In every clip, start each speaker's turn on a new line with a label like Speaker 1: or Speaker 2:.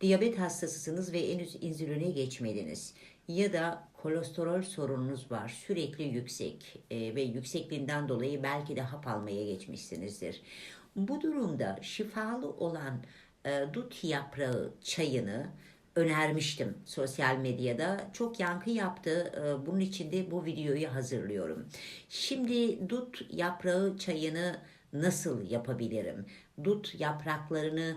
Speaker 1: diyabet hastasısınız ve henüz insüline geçmediniz ya da kolesterol sorununuz var sürekli yüksek e, ve yüksekliğinden dolayı belki de hap almaya geçmişsinizdir. Bu durumda şifalı olan e, dut yaprağı çayını önermiştim sosyal medyada. Çok yankı yaptı. E, Bunun için de bu videoyu hazırlıyorum. Şimdi dut yaprağı çayını nasıl yapabilirim? Dut yapraklarını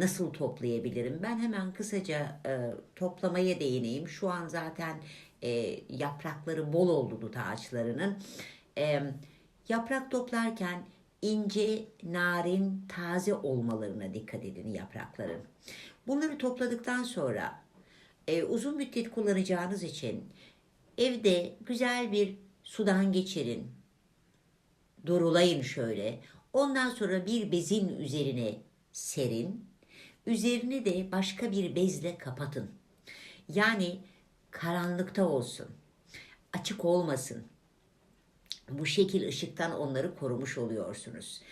Speaker 1: nasıl toplayabilirim? Ben hemen kısaca e, toplamaya değineyim. Şu an zaten e, yaprakları bol oldu dut ağaçlarının. E, yaprak toplarken ince, narin, taze olmalarına dikkat edin yaprakların. Bunları topladıktan sonra e, uzun müddet kullanacağınız için evde güzel bir sudan geçirin. Durulayın şöyle. Ondan sonra bir bezin üzerine serin. Üzerini de başka bir bezle kapatın. Yani karanlıkta olsun. Açık olmasın. Bu şekil ışıktan onları korumuş oluyorsunuz.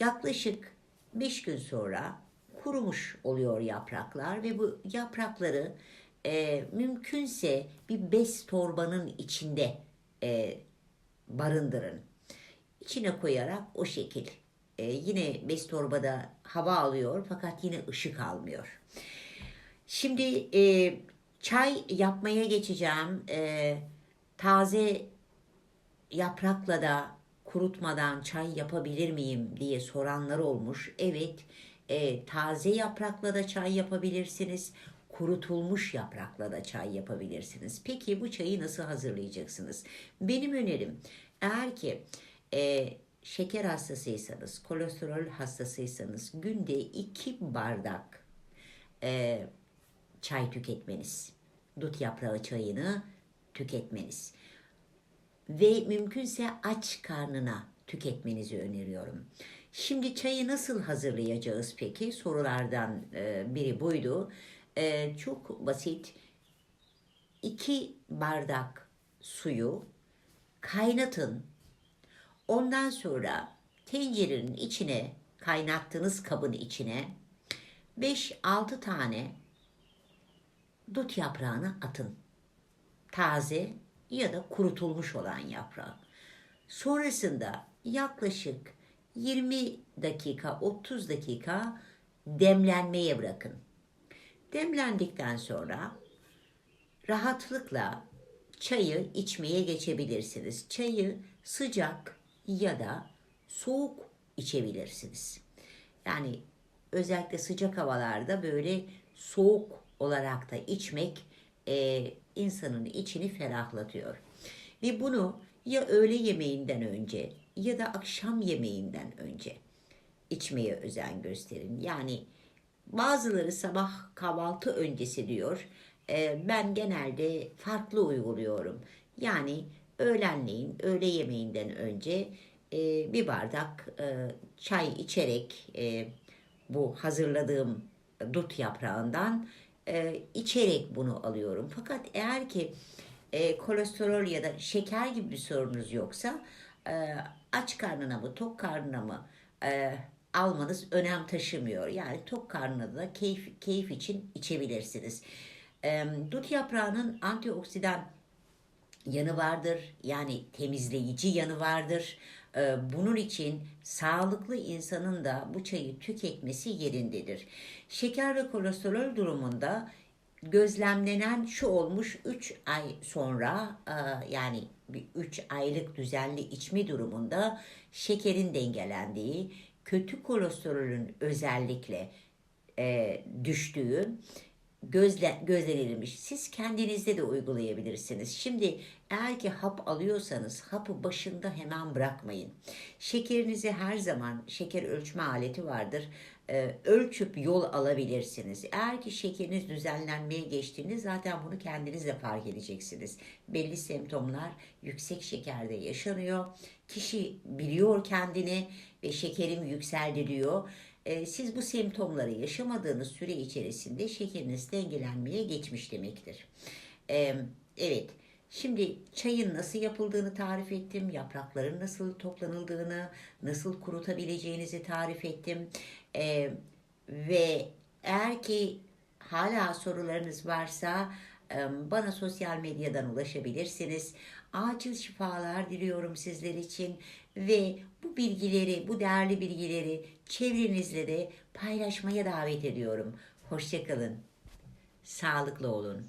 Speaker 1: Yaklaşık 5 gün sonra kurumuş oluyor yapraklar ve bu yaprakları e, mümkünse bir bez torbanın içinde e, barındırın. İçine koyarak o şekil. E, yine bez torbada hava alıyor fakat yine ışık almıyor. Şimdi e, çay yapmaya geçeceğim. E, taze yaprakla da kurutmadan çay yapabilir miyim diye soranlar olmuş. Evet, e, taze yaprakla da çay yapabilirsiniz. Kurutulmuş yaprakla da çay yapabilirsiniz. Peki bu çayı nasıl hazırlayacaksınız? Benim önerim eğer ki e, şeker hastasıysanız, kolesterol hastasıysanız günde iki bardak e, çay tüketmeniz. Dut yaprağı çayını tüketmeniz ve mümkünse aç karnına tüketmenizi öneriyorum. Şimdi çayı nasıl hazırlayacağız peki? Sorulardan e, biri buydu. E, çok basit. İki bardak suyu kaynatın. Ondan sonra tencerenin içine kaynattığınız kabın içine 5-6 tane dut yaprağını atın. Taze ya da kurutulmuş olan yaprağı. Sonrasında yaklaşık 20 dakika 30 dakika demlenmeye bırakın. Demlendikten sonra rahatlıkla çayı içmeye geçebilirsiniz. Çayı sıcak ya da soğuk içebilirsiniz. Yani özellikle sıcak havalarda böyle soğuk olarak da içmek e, insanın içini ferahlatıyor. Ve bunu ya öğle yemeğinden önce ya da akşam yemeğinden önce içmeye özen gösterin. Yani bazıları sabah kahvaltı öncesi diyor. E, ben genelde farklı uyguluyorum. Yani öğlenleyin, öğle yemeğinden önce e, bir bardak e, çay içerek e, bu hazırladığım dut yaprağından e, içerek bunu alıyorum. Fakat eğer ki e, kolesterol ya da şeker gibi bir sorunuz yoksa e, aç karnına mı tok karnına mı e, almanız önem taşımıyor. Yani tok karnına da keyif, keyif için içebilirsiniz. E, dut yaprağının antioksidan yanı vardır. Yani temizleyici yanı vardır. Ee, Bunun için sağlıklı insanın da bu çayı tüketmesi yerindedir. Şeker ve kolesterol durumunda gözlemlenen şu olmuş 3 ay sonra e, yani 3 aylık düzenli içme durumunda şekerin dengelendiği, kötü kolesterolün özellikle e, düştüğü gözle, gözlenilmiş. Siz kendinizde de uygulayabilirsiniz. Şimdi eğer ki hap alıyorsanız hapı başında hemen bırakmayın. Şekerinizi her zaman şeker ölçme aleti vardır. Ee, ölçüp yol alabilirsiniz. Eğer ki şekeriniz düzenlenmeye geçtiğinde zaten bunu kendiniz de fark edeceksiniz. Belli semptomlar yüksek şekerde yaşanıyor. Kişi biliyor kendini ve şekerim yükseldi diyor. Ee, siz bu semptomları yaşamadığınız süre içerisinde şekeriniz dengelenmeye geçmiş demektir. Ee, evet. Şimdi çayın nasıl yapıldığını tarif ettim, yaprakların nasıl toplanıldığını, nasıl kurutabileceğinizi tarif ettim. Ee, ve eğer ki hala sorularınız varsa e, bana sosyal medyadan ulaşabilirsiniz. Acil şifalar diliyorum sizler için ve bu bilgileri, bu değerli bilgileri çevrenizle de paylaşmaya davet ediyorum. Hoşçakalın. Sağlıklı olun.